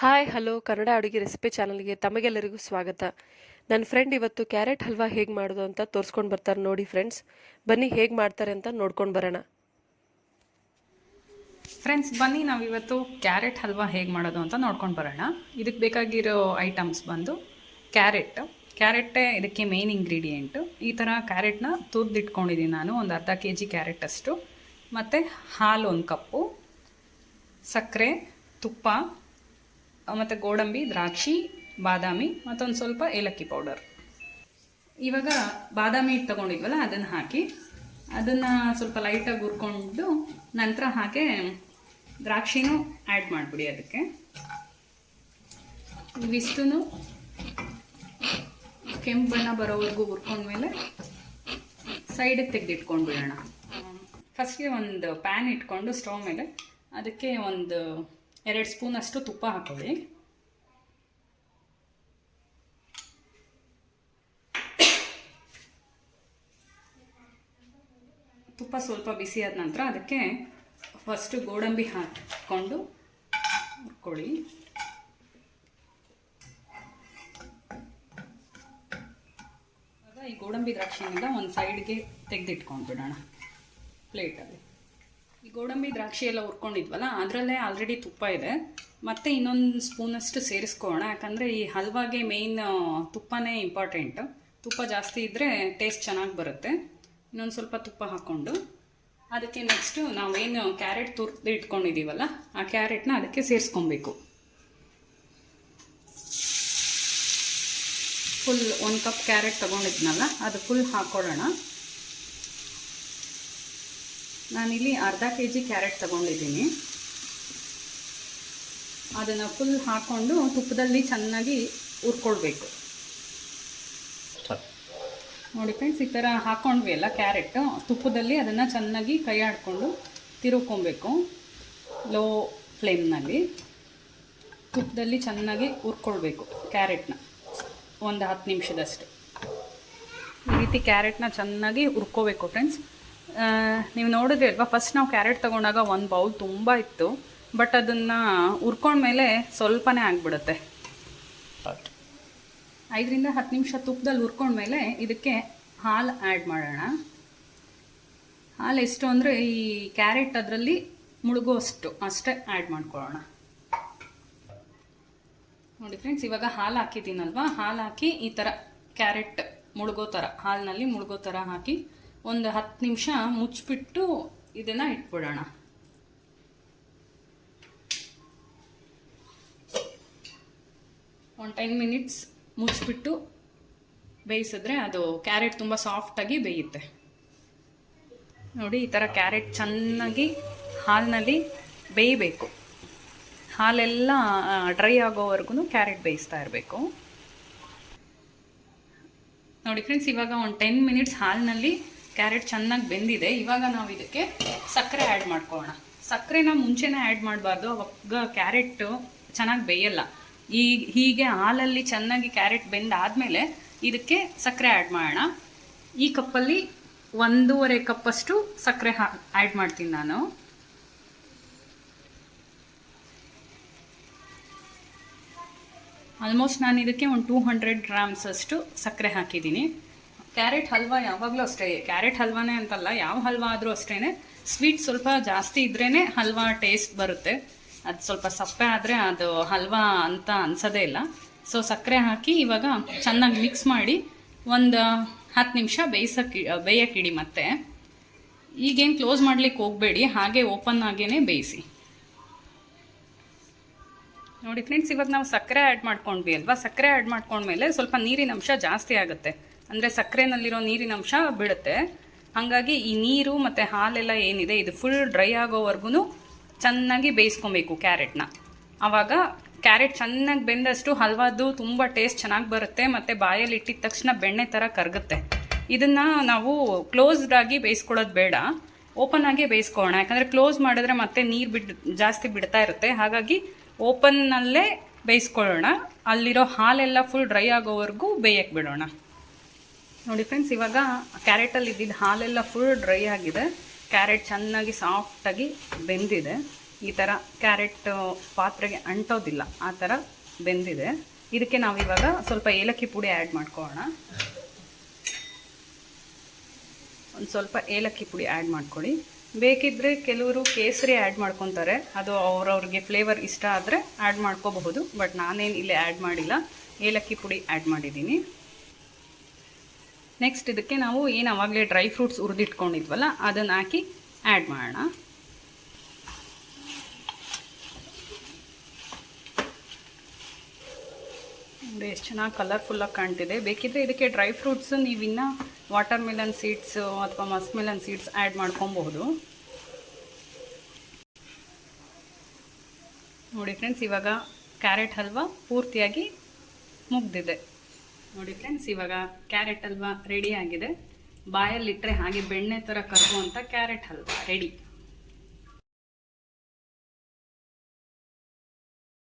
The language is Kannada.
ಹಾಯ್, ಹಲೋ, ಕನ್ನಡ ಅಡುಗೆ ರೆಸಿಪಿ ಚಾನಲ್ಗೆ ತಮಗೆಲ್ಲರಿಗೂ ಸ್ವಾಗತ. ನನ್ನ ಫ್ರೆಂಡ್ ಇವತ್ತು ಕ್ಯಾರೆಟ್ ಹಲ್ವಾ ಹೇಗೆ ಮಾಡೋದು ಅಂತ ತೋರಿಸ್ಕೊಂಡು ಬರ್ತಾರೆ ನೋಡಿ ಫ್ರೆಂಡ್ಸ್. ಬನ್ನಿ ಹೇಗೆ ಮಾಡ್ತಾರೆ ಅಂತ ನೋಡ್ಕೊಂಡು ಬರೋಣ. ಫ್ರೆಂಡ್ಸ್, ಬನ್ನಿ ನಾವು ಇವತ್ತು ಕ್ಯಾರೆಟ್ ಹಲ್ವಾ ಹೇಗೆ ಮಾಡೋದು ಅಂತ ನೋಡ್ಕೊಂಡು ಬರೋಣ. ಇದಕ್ಕೆ ಬೇಕಾಗಿರೋ ಐಟಮ್ಸ್ ಬಂದು ಕ್ಯಾರೆಟ್. ಕ್ಯಾರೆಟೇ ಇದಕ್ಕೆ ಮೇನ್ ಇಂಗ್ರೀಡಿಯೆಂಟು. ಈ ಥರ ಕ್ಯಾರೆಟ್ನ ತುರ್ದಿಟ್ಕೊಂಡಿದ್ದೀನಿ ನಾನು, ಒಂದು ಅರ್ಧ ಕೆ ಜಿ ಕ್ಯಾರೆಟ್ ಅಷ್ಟು. ಮತ್ತು ಹಾಲು ಒಂದು ಕಪ್ಪು. ಸಕ್ಕರೆ, ತುಪ್ಪ ಮತ್ತು ಗೋಡಂಬಿ, ದ್ರಾಕ್ಷಿ, ಬಾದಾಮಿ, ಮತ್ತೊಂದು ಸ್ವಲ್ಪ ಏಲಕ್ಕಿ ಪೌಡರ್. ಇವಾಗ ಬಾದಾಮಿ ಹಿಟ್ಟು ತೊಗೊಂಡಿದ್ವಲ್ಲ, ಅದನ್ನು ಹಾಕಿ, ಅದನ್ನು ಸ್ವಲ್ಪ ಲೈಟಾಗಿ ಹುರ್ಕೊಂಡು ನಂತರ ಹಾಗೆ ದ್ರಾಕ್ಷಿನೂ ಆ್ಯಡ್ ಮಾಡಿಬಿಡಿ ಅದಕ್ಕೆ. ಇವಿಷ್ಟು ಕೆಂಪು ಬಣ್ಣ ಬರೋವರೆಗೂ ಹುರ್ಕೊಂಡ್ಮೇಲೆ ಸೈಡಿಗೆ ತೆಗೆದಿಟ್ಕೊಂಡು ಬಿಡೋಣ ಫಸ್ಟ್ಗೆ ಒಂದು ಪ್ಯಾನ್ ಇಟ್ಕೊಂಡು ಸ್ಟವ್ ಮೇಲೆ ಅದಕ್ಕೆ ಒಂದು ಎರಡು ಸ್ಪೂನಷ್ಟು ತುಪ್ಪ ಹಾಕೊಳ್ಳಿ ತುಪ್ಪ ಸ್ವಲ್ಪ ಬಿಸಿ ಆದ ನಂತರ ಅದಕ್ಕೆ ಫಸ್ಟು ಗೋಡಂಬಿ ಹಾಕಿಕೊಂಡು ಹುರ್ಕೊಳ್ಳಿ. ಈ ಗೋಡಂಬಿ ದ್ರಾಕ್ಷಿಯಿಂದ ಒಂದು ಸೈಡ್ಗೆ ತೆಗೆದಿಟ್ಕೊಂಡು ಬಿಡೋಣ ಪ್ಲೇಟಲ್ಲಿ ಈ ಗೋಡಂಬಿ ದ್ರಾಕ್ಷಿ ಎಲ್ಲ ಹುರ್ಕೊಂಡಿದ್ವಲ್ಲ, ಅದರಲ್ಲೇ ಆಲ್ರೆಡಿ ತುಪ್ಪ ಇದೆ. ಮತ್ತೆ ಇನ್ನೊಂದು ಸ್ಪೂನಷ್ಟು ಸೇರಿಸ್ಕೊಳ್ಳೋಣ, ಯಾಕಂದರೆ ಈ ಹಲ್ವಾಗೆ ಮೇಯ್ನ್ ತುಪ್ಪನೇ ಇಂಪಾರ್ಟೆಂಟ್ ತುಪ್ಪ ಜಾಸ್ತಿ ಇದ್ದರೆ ಟೇಸ್ಟ್ ಚೆನ್ನಾಗಿ ಬರುತ್ತೆ. ಇನ್ನೊಂದು ಸ್ವಲ್ಪ ತುಪ್ಪ ಹಾಕ್ಕೊಂಡು, ಅದಕ್ಕೆ ನೆಕ್ಸ್ಟು ನಾವೇನು ಕ್ಯಾರೆಟ್ ತುರ್ದು ಇಟ್ಕೊಂಡಿದ್ದೀವಲ್ಲ ಆ ಕ್ಯಾರೆಟ್ನ ಅದಕ್ಕೆ ಸೇರಿಸ್ಕೊಬೇಕು. ಫುಲ್ ಒಂದು ಕಪ್ ಕ್ಯಾರೆಟ್ ತೊಗೊಂಡಿದ್ನಲ್ಲ, ಅದು ಫುಲ್ ಹಾಕ್ಕೊಳ್ಳೋಣ ನಾನಿಲ್ಲಿ ಅರ್ಧ ಕೆ ಜಿ ಕ್ಯಾರೆಟ್ ತಗೊಂಡಿದ್ದೀನಿ. ಅದನ್ನು ಫುಲ್ ಹಾಕ್ಕೊಂಡು ತುಪ್ಪದಲ್ಲಿ ಚೆನ್ನಾಗಿ ಹುರ್ಕೊಳ್ಬೇಕು ನೋಡಿ ಫ್ರೆಂಡ್ಸ್ ಈ ಥರ ಹಾಕ್ಕೊಂಡ್ವಿ ಅಲ್ಲ ಕ್ಯಾರೆಟ್. ತುಪ್ಪದಲ್ಲಿ ಅದನ್ನು ಚೆನ್ನಾಗಿ ಕೈ ಆಡಿಕೊಂಡು ತಿರುಕೊಬೇಕು ಲೋ ಫ್ಲೇಮ್ನಲ್ಲಿ ತುಪ್ಪದಲ್ಲಿ ಚೆನ್ನಾಗಿ ಹುರ್ಕೊಳ್ಬೇಕು ಕ್ಯಾರೆಟ್ನ. ಒಂದು ಹತ್ತು ನಿಮಿಷದಷ್ಟು. ಈ ರೀತಿ ಕ್ಯಾರೆಟ್ನ ಚೆನ್ನಾಗಿ ಹುರ್ಕೋಬೇಕು ಫ್ರೆಂಡ್ಸ್ ನೀವು ನೋಡಿದ್ರಿ ಅಲ್ವಾ? ಫಸ್ಟ್ ನಾವು ಕ್ಯಾರೆಟ್ ತೊಗೊಂಡಾಗ ಒಂದು ಬೌಲ್ ತುಂಬ ಇತ್ತು. ಬಟ್ ಅದನ್ನು ಹುರ್ಕೊಂಡ್ಮೇಲೆ ಸ್ವಲ್ಪನೇ ಆಗಿಬಿಡುತ್ತೆ. ಐದರಿಂದ ಹತ್ತು ನಿಮಿಷ ತುಪ್ಪದಲ್ಲಿ ಹುರ್ಕೊಂಡ್ಮೇಲೆ ಇದಕ್ಕೆ ಹಾಲು ಆ್ಯಡ್ ಮಾಡೋಣ. ಹಾಲು ಎಷ್ಟು ಅಂದರೆ ಈ ಕ್ಯಾರೆಟ್ ಅದರಲ್ಲಿ ಮುಳುಗೋಷ್ಟು ಅಷ್ಟೇ ಆ್ಯಡ್ ಮಾಡ್ಕೊಳ್ಳೋಣ. ನೋಡಿ ಫ್ರೆಂಡ್ಸ್ ಇವಾಗ ಹಾಲು ಹಾಕಿದ್ದೀನಲ್ವಾ? ಹಾಲು ಹಾಕಿ ಈ ಥರ ಕ್ಯಾರೆಟ್ ಮುಳುಗೋ ಥರ ಹಾಲಿನಲ್ಲಿ ಮುಳುಗೋ ಥರ ಹಾಕಿ ಒಂದು ಹತ್ತು ನಿಮಿಷ ಮುಚ್ಚಿಬಿಟ್ಟು ಇದನ್ನು ಇಟ್ಬಿಡೋಣ. ಒಂದು ಟೆನ್ ಮಿನಿಟ್ಸ್ ಮುಚ್ಚಿಬಿಟ್ಟು ಬೇಯಿಸಿದ್ರೆ ಅದು ಕ್ಯಾರೆಟ್ ತುಂಬ ಸಾಫ್ಟಾಗಿ ಬೇಯುತ್ತೆ. ನೋಡಿ, ಈ ಥರ ಕ್ಯಾರೆಟ್ ಚೆನ್ನಾಗಿ ಹಾಲಿನಲ್ಲಿ ಬೇಯಬೇಕು. ಹಾಲೆಲ್ಲ ಡ್ರೈ ಆಗೋವರೆಗೂ ಕ್ಯಾರೆಟ್ ಬೇಯಿಸ್ತಾ ಇರಬೇಕು. ನೋಡಿ ಫ್ರೆಂಡ್ಸ್ ಇವಾಗ ಒಂದು ಟೆನ್ ಮಿನಿಟ್ಸ್ ಹಾಲಿನಲ್ಲಿ ಕ್ಯಾರೆಟ್ ಚೆನ್ನಾಗಿ ಬೆಂದಿದೆ, ಇವಾಗ ನಾವು ಇದಕ್ಕೆ ಸಕ್ಕರೆ ಆ್ಯಡ್ ಮಾಡ್ಕೊಳ್ಳೋಣ. ಸಕ್ಕರೆನ ಮುಂಚೆನೇ ಆ್ಯಡ್ ಮಾಡಬಾರ್ದು, ಅವಾಗ ಕ್ಯಾರೆಟ್ಟು ಚೆನ್ನಾಗಿ ಬೇಯಲ್ಲ. ಈ, ಹೀಗೆ ಹಾಲಲ್ಲಿ ಚೆನ್ನಾಗಿ ಕ್ಯಾರೆಟ್ ಬೆಂದಾದಮೇಲೆ ಇದಕ್ಕೆ ಸಕ್ಕರೆ ಆ್ಯಡ್ ಮಾಡೋಣ. ಈ ಕಪ್ಪಲ್ಲಿ ಒಂದೂವರೆ ಕಪ್ಪಷ್ಟು ಸಕ್ಕರೆ ಹಾ ಆ್ಯಡ್ ಮಾಡ್ತೀನಿ ನಾನು. ಆಲ್ಮೋಸ್ಟ್ ನಾನು ಇದಕ್ಕೆ ಒಂದು ಟೂ ಹಂಡ್ರೆಡ್ ಗ್ರಾಮ್ಸ್ ಅಷ್ಟು ಸಕ್ಕರೆ ಹಾಕಿದ್ದೀನಿ. ಕ್ಯಾರೆಟ್ ಹಲ್ವಾ ಯಾವಾಗಲೂ ಅಷ್ಟೇ. ಕ್ಯಾರೆಟ್ ಹಲ್ವಾನೇ ಅಂತಲ್ಲ, ಯಾವ ಹಲ್ವಾ ಆದರೂ ಅಷ್ಟೇ ಸ್ವೀಟ್ ಸ್ವಲ್ಪ ಜಾಸ್ತಿ ಇದ್ರೇ ಹಲ್ವಾ ಟೇಸ್ಟ್ ಬರುತ್ತೆ. ಅದು ಸ್ವಲ್ಪ ಸಪ್ಪೆ ಆದರೆ ಅದು ಹಲ್ವಾ ಅಂತ ಅನ್ಸೋದೇ ಇಲ್ಲ. ಸೊ, ಸಕ್ಕರೆ ಹಾಕಿ ಇವಾಗ ಚೆನ್ನಾಗಿ ಮಿಕ್ಸ್ ಮಾಡಿ ಒಂದು ಹತ್ತು ನಿಮಿಷ ಬೇಯಿಸೋಕೆ ಬೇಯಕ್ಕಿಡಿ ಮತ್ತೆ. ಈಗೇನು ಕ್ಲೋಸ್ ಮಾಡ್ಲಿಕ್ಕೆ ಹೋಗಬೇಡಿ, ಹಾಗೆ ಓಪನ್ ಆಗೇ ಬೇಯಿಸಿ. ನೋಡಿ ಫ್ರೆಂಡ್ಸ್ ಇವಾಗ ನಾವು ಸಕ್ಕರೆ ಆ್ಯಡ್ ಮಾಡ್ಕೊಂಡ್ವಿ ಅಲ್ವಾ? ಸಕ್ಕರೆ ಆ್ಯಡ್ ಮಾಡ್ಕೊಂಡ್ಮೇಲೆ ಸ್ವಲ್ಪ ನೀರಿನ ಅಂಶ ಜಾಸ್ತಿ ಆಗುತ್ತೆ. ಅಂದರೆ ಸಕ್ಕರೆನಲ್ಲಿರೋ ನೀರಿನ ಅಂಶ ಬಿಡುತ್ತೆ ಹಾಗಾಗಿ ಈ ನೀರು ಮತ್ತು ಹಾಲೆಲ್ಲ ಏನಿದೆ, ಇದು ಫುಲ್ ಡ್ರೈ ಆಗೋವರೆಗೂ ಚೆನ್ನಾಗಿ ಬೇಯಿಸ್ಕೊಬೇಕು ಕ್ಯಾರೆಟ್ನ. ಆವಾಗ ಕ್ಯಾರೆಟ್ ಚೆನ್ನಾಗಿ ಬೆಂದಷ್ಟು ಹಲ್ವಾದು ತುಂಬ ಟೇಸ್ಟ್ ಚೆನ್ನಾಗಿ ಬರುತ್ತೆ, ಮತ್ತು ಬಾಯಲ್ಲಿ ಇಟ್ಟಿದ ತಕ್ಷಣ ಬೆಣ್ಣೆ ಥರ ಕರಗುತ್ತೆ. ಇದನ್ನು ನಾವು ಕ್ಲೋಸ್ಡ್ ಆಗಿ ಬೇಯಿಸ್ಕೊಳ್ಳೋದು ಬೇಡ. ಓಪನ್ ಆಗಿ ಬೇಯಿಸ್ಕೊಳ್ಳೋಣ. ಯಾಕಂದರೆ ಕ್ಲೋಸ್ ಮಾಡಿದ್ರೆ ಮತ್ತೆ ನೀರು ಬಿಡ್, ಜಾಸ್ತಿ ಬಿಡ್ತಾ ಇರುತ್ತೆ. ಹಾಗಾಗಿ ಓಪನ್ನಲ್ಲೇ ಬೇಯಿಸ್ಕೊಳ್ಳೋಣ. ಅಲ್ಲಿರೋ ಹಾಲೆಲ್ಲ ಫುಲ್ ಡ್ರೈ ಆಗೋವರೆಗೂ ಬೇಯಕ್ಕೆ ಬಿಡೋಣ. ನೋಡಿ ಫ್ರೆಂಡ್ಸ್ ಇವಾಗ ಕ್ಯಾರೆಟಲ್ಲಿ ಇದ್ದಿದ್ದ ಹಾಲೆಲ್ಲ ಫುಲ್ ಡ್ರೈ ಆಗಿದೆ. ಕ್ಯಾರೆಟ್ ಚೆನ್ನಾಗಿ ಸಾಫ್ಟಾಗಿ ಬೆಂದಿದೆ. ಈ ಥರ ಕ್ಯಾರೆಟ್ ಪಾತ್ರೆಗೆ ಅಂಟೋದಿಲ್ಲ. ಆ ಥರ ಬೆಂದಿದೆ. ಇದಕ್ಕೆ ನಾವು ಇವಾಗ ಸ್ವಲ್ಪ ಏಲಕ್ಕಿ ಪುಡಿ ಆ್ಯಡ್ ಮಾಡ್ಕೊಳ್ಳೋಣ. ಒಂದು ಸ್ವಲ್ಪ ಏಲಕ್ಕಿ ಪುಡಿ ಆ್ಯಡ್ ಮಾಡ್ಕೊಳ್ಳಿ. ಬೇಕಿದ್ದರೆ ಕೆಲವರು ಕೇಸರಿ ಆ್ಯಡ್ ಮಾಡ್ಕೊತಾರೆ. ಅದು ಅವ್ರವ್ರಿಗೆ ಫ್ಲೇವರ್ ಇಷ್ಟ ಆದರೆ ಆ್ಯಡ್ ಮಾಡ್ಕೋಬಹುದು. ಬಟ್ ನಾನೇನು ಇಲ್ಲಿ ಆ್ಯಡ್ ಮಾಡಿಲ್ಲ. ಏಲಕ್ಕಿ ಪುಡಿ ಆ್ಯಡ್ ಮಾಡಿದ್ದೀನಿ. ನೆಕ್ಸ್ಟ್ ಇದಕ್ಕೆ ನಾವು ಏನು ಆವಾಗಲೇ ಡ್ರೈ ಫ್ರೂಟ್ಸ್ ಹುರಿದಿಟ್ಕೊಂಡಿದ್ವಲ್ಲ, ಅದನ್ನು ಹಾಕಿ ಆ್ಯಡ್ ಮಾಡೋಣ. ನೋಡಿ ಎಷ್ಟು ಚೆನ್ನಾಗಿ ಕಲರ್ಫುಲ್ಲಾಗಿ ಕಾಣ್ತಿದೆ. ಬೇಕಿದ್ರೆ ಇದಕ್ಕೆ ಡ್ರೈ ಫ್ರೂಟ್ಸ್ ನೀವಿನ್ನ ವಾಟರ್ ಮೆಲನ್ ಸೀಡ್ಸ್ ಅಥವಾ ಮಸ್ಕ್ ಮೆಲನ್ ಸೀಡ್ಸ್ ಆ್ಯಡ್ ಮಾಡ್ಕೊಬಹುದು. ನೋಡಿ ಫ್ರೆಂಡ್ಸ್ ಇವಾಗ ಕ್ಯಾರೆಟ್ ಹಲ್ವಾ ಪೂರ್ತಿಯಾಗಿ ಮುಗ್ದಿದೆ. ನೋಡಿ ಫ್ರೆಂಡ್ಸ್ ಇವಾಗ ಕ್ಯಾರೆಟ್ ಹಲ್ವಾ ರೆಡಿ ಆಗಿದೆ. ಬಾಯಲ್ಲಿಟ್ಟರೆ ಹಾಗೆ ಬೆಣ್ಣೆ ಥರ ಅಂತ ಕ್ಯಾರೆಟ್ ಹಲ್ವಾ ರೆಡಿ